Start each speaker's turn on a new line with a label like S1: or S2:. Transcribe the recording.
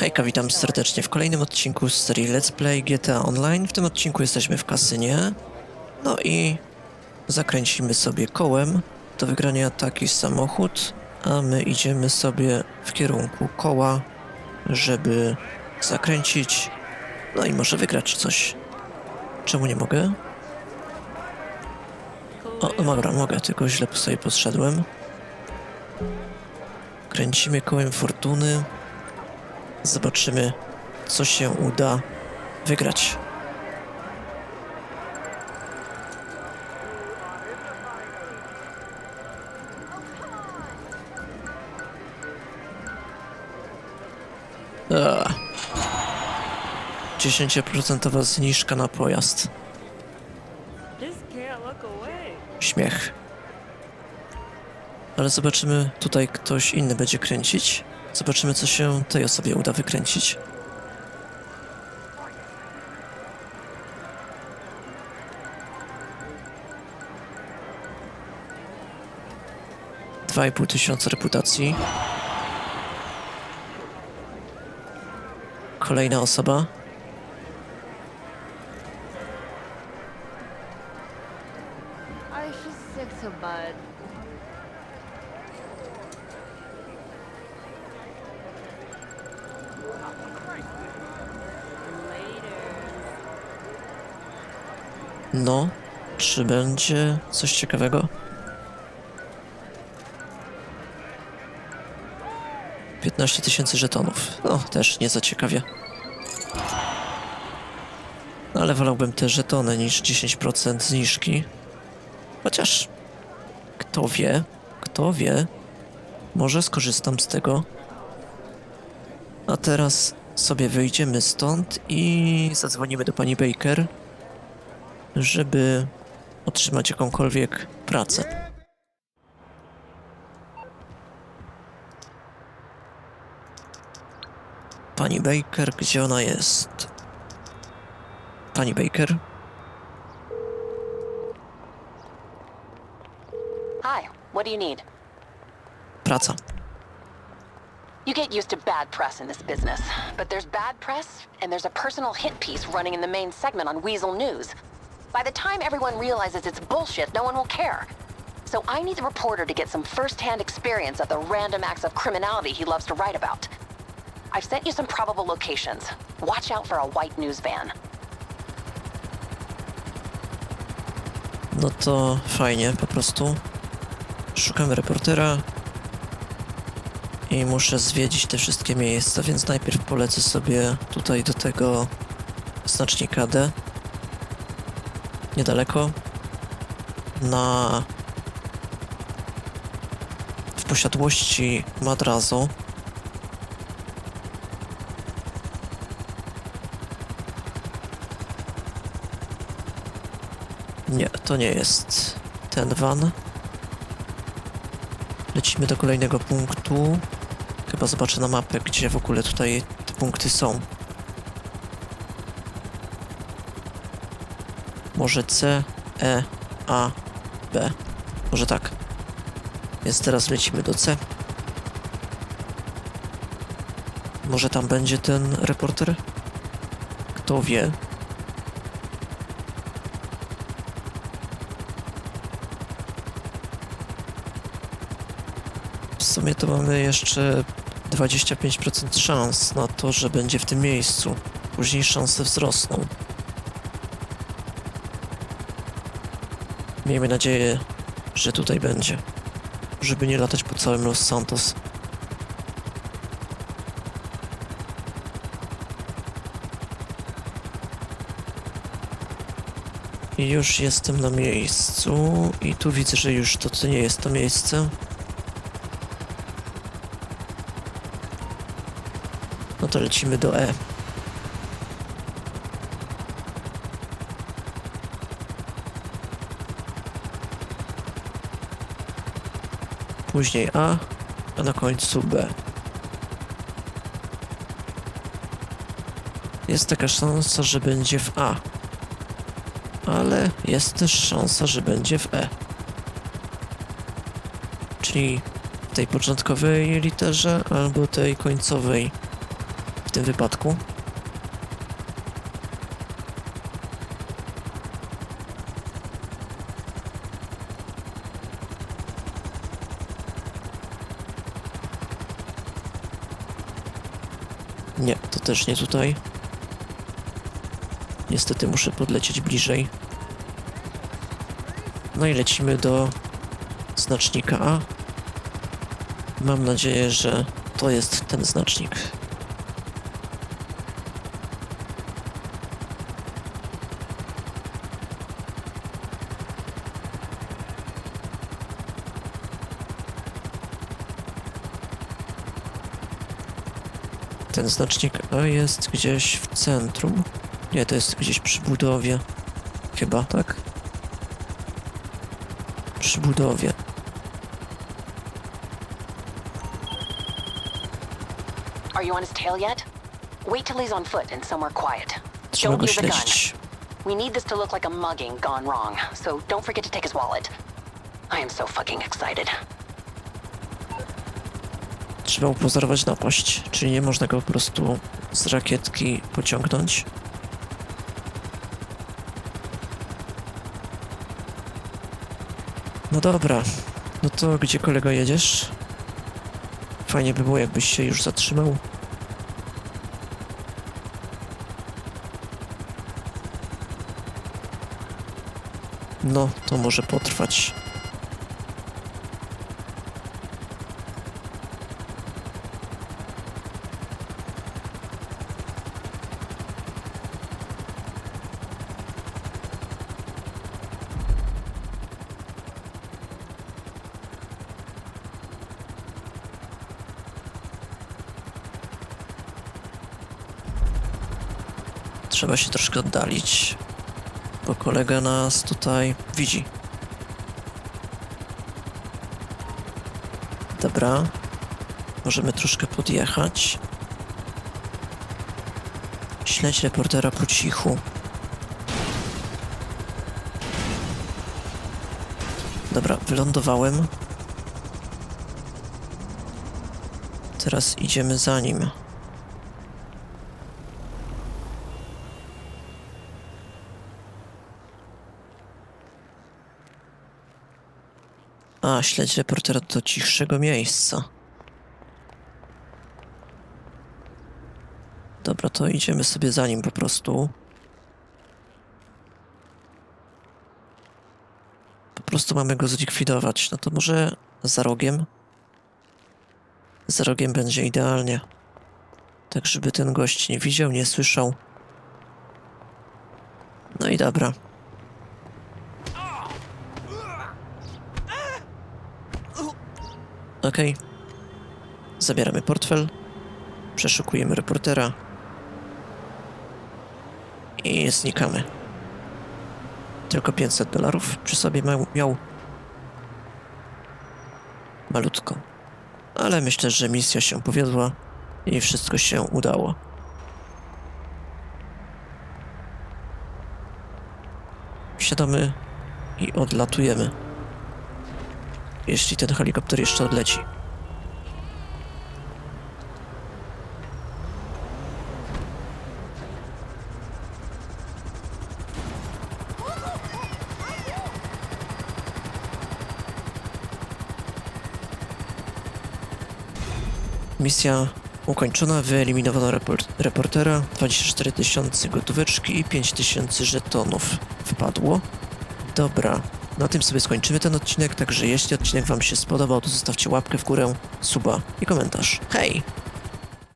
S1: Hejka, witam serdecznie w kolejnym odcinku z serii Let's Play GTA Online. W tym odcinku jesteśmy w kasynie. No i zakręcimy sobie kołem do wygrania taki samochód, a my idziemy sobie w kierunku koła, żeby zakręcić, no i może wygrać coś. Czemu nie mogę? O, dobra, mogę, tylko źle sobie podszedłem. Kręcimy kołem fortuny. Zobaczymy, co się uda wygrać. Eee. 10% zniżka na pojazd. Śmiech. Ale zobaczymy, tutaj ktoś inny będzie kręcić. Zobaczymy, co się tej osobie uda wykręcić. Dwa i pół tysiąca reputacji. Kolejna osoba. No, czy będzie coś ciekawego? Piętnaście tysięcy żetonów. No, też nie za ciekawie. Ale wolałbym te żetony niż 10% zniżki. Chociaż, kto wie, kto wie, może skorzystam z tego. A teraz sobie wyjdziemy stąd i zadzwonimy do pani Baker żeby otrzymać jakąkolwiek pracę. Pani Baker, gdzie ona jest? Pani Baker?
S2: Hi, what do you need?
S1: Praca.
S2: You get used to bad press in this business, but there's bad press, and there's a personal hit piece running in the main segment on Weasel News. By the time everyone realizes it's bullshit, no one will care. So I need the reporter to get some first-hand experience of the random acts of criminality he loves to write about. I've sent you some probable locations. Watch out for a white news van.
S1: No to fajnie, po prostu. Szukamy reportera. I muszę zwiedzić te wszystkie miejsca, więc najpierw polecę sobie tutaj do tego znacznika D. Niedaleko. Na... W posiadłości Madrazo. Nie, to nie jest ten van. Lecimy do kolejnego punktu. Chyba zobaczę na mapę, gdzie w ogóle tutaj te punkty są. Może C, E, A, B. Może tak. Więc teraz lecimy do C. Może tam będzie ten reporter? Kto wie? W sumie to mamy jeszcze 25% szans na to, że będzie w tym miejscu. Później szanse wzrosną. Miejmy nadzieję, że tutaj będzie. Żeby nie latać po całym Los Santos. I już jestem na miejscu i tu widzę, że już to, to nie jest to miejsce. No to lecimy do E. Później A, a na końcu B. Jest taka szansa, że będzie w A. Ale jest też szansa, że będzie w E. Czyli tej początkowej literze albo tej końcowej w tym wypadku. Nie, to też nie tutaj. Niestety muszę podlecieć bliżej. No i lecimy do znacznika A. Mam nadzieję, że to jest ten znacznik. Ten znacznik A jest gdzieś w centrum. Nie, to jest gdzieś przy budowie. Chyba, tak? Przy budowie.
S2: Are you on his tail yet? Wait till he's on foot and somewhere quiet.
S1: Trzeba go śledzić.
S2: We need this to look like a mugging gone wrong, so don't forget to take his wallet. I am so fucking excited.
S1: Trzeba upozorować napaść, czyli nie można go po prostu z rakietki pociągnąć. No dobra, no to gdzie kolego jedziesz? Fajnie by było, jakbyś się już zatrzymał. No, to może potrwać. Trzeba się troszkę oddalić, bo kolega nas tutaj widzi. Dobra, możemy troszkę podjechać. Śledź reportera po cichu. Dobra, wylądowałem. Teraz idziemy za nim. A, śledź reportera do cichszego miejsca. Dobra, to idziemy sobie za nim po prostu. Po prostu mamy go zlikwidować. No to może za rogiem? Za rogiem będzie idealnie. Tak, żeby ten gość nie widział, nie słyszał. No i dobra. Okej. Zabieramy portfel. Przeszukujemy reportera. I znikamy. Tylko 500 dolarów przy sobie miał. Malutko. Ale myślę, że misja się powiodła i wszystko się udało. Wsiadamy i odlatujemy. Jeśli ten helikopter jeszcze odleci. Misja ukończona, wyeliminowano report reportera, 24 tysiące gotóweczki i 5 tysięcy żetonów wpadło. Dobra, na tym sobie skończymy ten odcinek, także jeśli odcinek wam się spodobał, to zostawcie łapkę w górę, suba i komentarz. Hej!